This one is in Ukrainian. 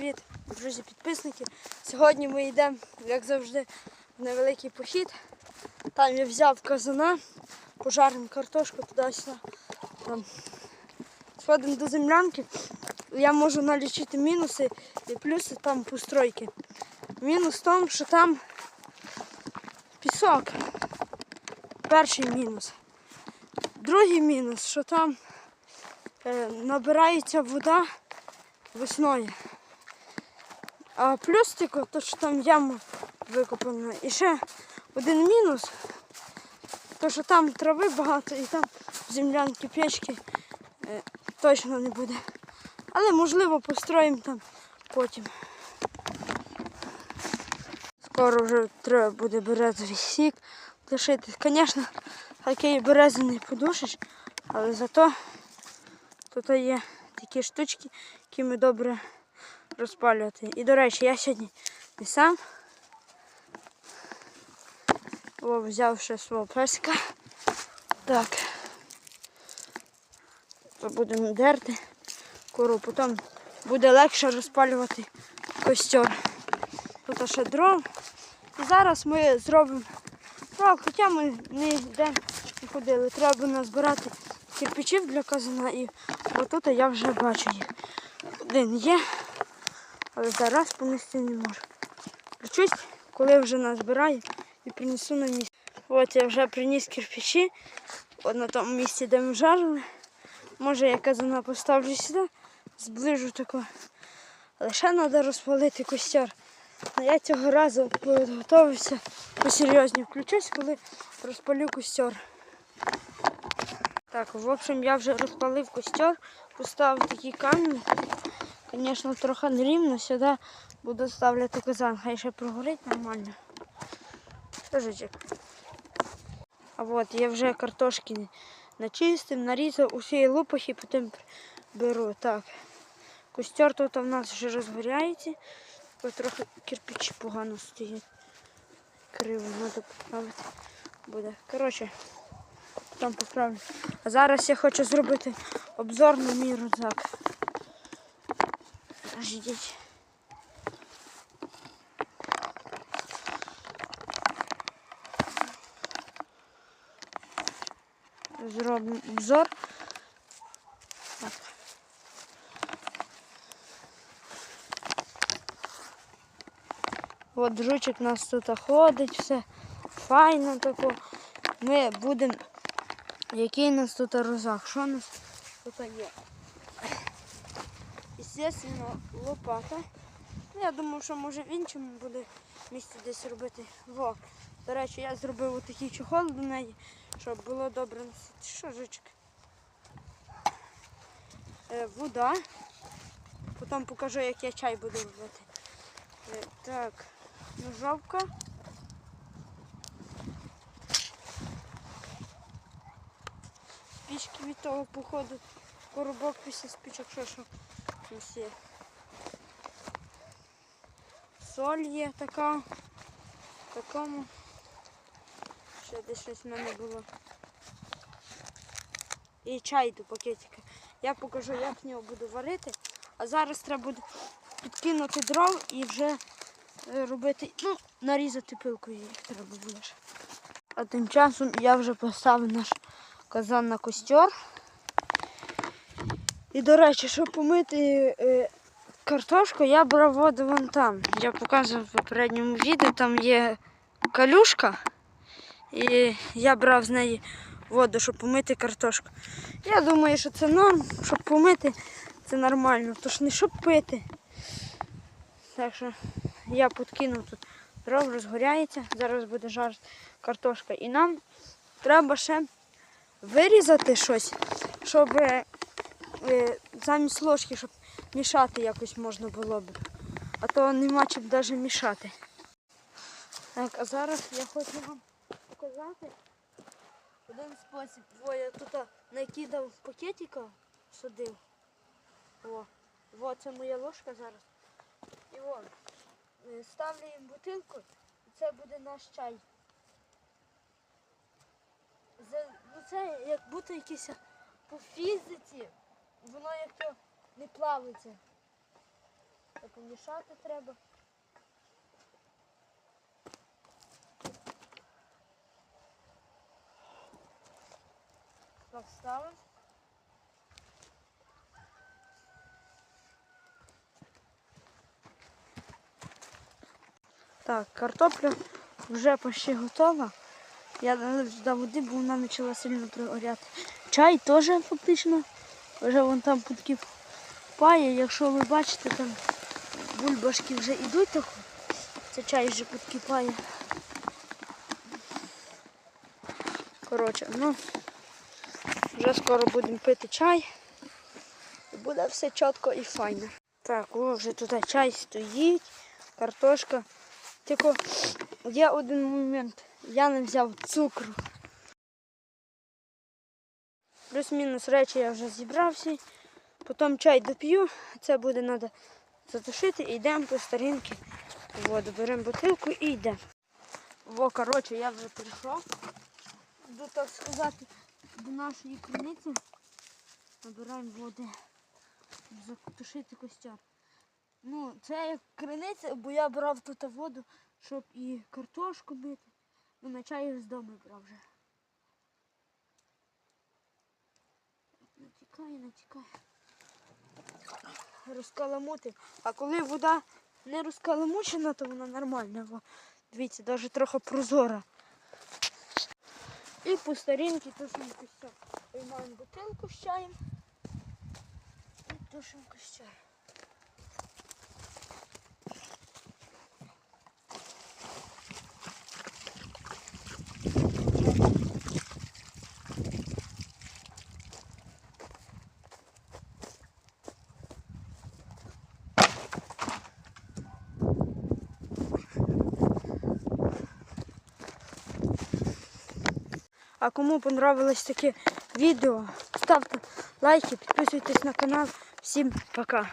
привіт, друзі підписники. Сьогодні ми йдемо, як завжди, в невеликий похід. Там я взяв казана, пожаримо картошку туди-сюди. Сходимо до землянки. Я можу налічити мінуси і плюси там постройки. Мінус в тому, що там пісок. Перший мінус. Другий мінус, що там е, набирається вода весною. А плюс тільки то, що там яма викопана. І ще один мінус, то що там трави багато і там землянки, печки е, точно не буде. Але можливо построїмо там потім. Скоро вже треба буде березовий сік лишити. Звісно, такий берези не подушиш, але зато тут є такі штучки, які ми добре розпалювати. І до речі, я сьогодні не сам. О, взяв ще свого песика. Так. То будемо дерти кору, потім буде легше розпалювати костер. Тут ще дров. І зараз ми зробимо дров, хоча ми не йдемо не ходили. Треба назбирати кирпичів для казана і отут я вже бачу їх. Один є, але зараз понести не можу. Включусь, коли вже назбираю і принесу на місце. От я вже приніс кирпичі. От на тому місці, де ми жарили. Може я казана поставлю сюди, зближу тако. Але ще треба розпалити костер. Ну, Я цього разу підготувався посерйозні. Включусь, коли розпалю костер. Так, в общем, я вже розпалив костер, поставив такі камні. Звісно, трохи нерівно, сюди буду ставляти казан, хай ще прогорить нормально. Скажіть. А от я вже картошки начистив, нарізав усі лупахи, потім беру. Так. Костер тут у нас вже розгоряється. Трохи кирпичі погано стоять. Криво, треба поправити. Буде. Коротше, там поправлю. А зараз я хочу зробити обзор на мій рюкзак. Ждіть. Зробимо обзор. Так. От нас тут ходить, все файно тако. Ми будемо. Який нас тут рюкзак? Що нас тут є? Естественно, лопата. Ну, Я думаю, що може в іншому буде місці десь робити. Во. До речі, я зробив отакий чохол до неї, щоб було добре носити. Що? Е, вода. Потім покажу, як я чай буду робити. Е, так, ножовка. Спічки від того походу. Коробок після спічок, що що нас є. Соль є така. Такому. Ще десь щось в мене було. І чай до пакетика. Я покажу, як в нього буду варити. А зараз треба буде підкинути дров і вже е, робити, ну, нарізати пилкою їх треба буде. А тим часом я вже поставив наш казан на костер. І, до речі, щоб помити е, картошку, я брав воду вон там. Я показував в попередньому відео, там є калюшка. І я брав з неї воду, щоб помити картошку. Я думаю, що це норм, щоб помити, це нормально. Тож не щоб пити. Так що я підкинув тут дров, розгоряється, зараз буде жарити картошка. І нам треба ще вирізати щось, щоб замість ложки, щоб мішати якось можна було б. А то нема чим навіть мішати. Так, а зараз я хочу вам показати один спосіб. Во, я тут накидав пакетика, садив. О, во, це моя ложка зараз. І вон, е, ставлю їм бутилку, і це буде наш чай. За, ну це як будто якийсь по фізиці, воно як то не плавиться. Та помішати треба. Так, ставимо. Так, картопля вже почти готова. Я налив туди води, бо вона почала сильно пригоряти. Чай теж фактично вже вон там підкипає. Якщо ви бачите, там бульбашки вже йдуть, так це чай вже підкипає. Коротше, ну вже скоро будемо пити чай. І буде все чітко і файно. Так, о, вже тут чай стоїть, картошка. Тільки є один момент. Я не взяв цукру. Плюс-мінус речі я вже зібрався. Потім чай доп'ю. Це буде треба затушити і йдемо по старинки. Воду беремо бутилку і йдемо. Во, коротше, я вже прийшов. Йду, так сказати, до нашої криниці. Набираємо води. Затушити костер. Ну, це як криниця, бо я брав тут воду, щоб і картошку бити. Ну, на чай з дому брав вже. Натікає, натікає. Розкаламутив. А коли вода не розкаламучена, то вона нормальна. Дивіться, навіть трохи прозора. І по старінці тушимо все. Приймаємо бутилку з чаєм і тушимо костер. А кому понравилось таке відео, ставте лайки, підписуйтесь на канал. Всім пока!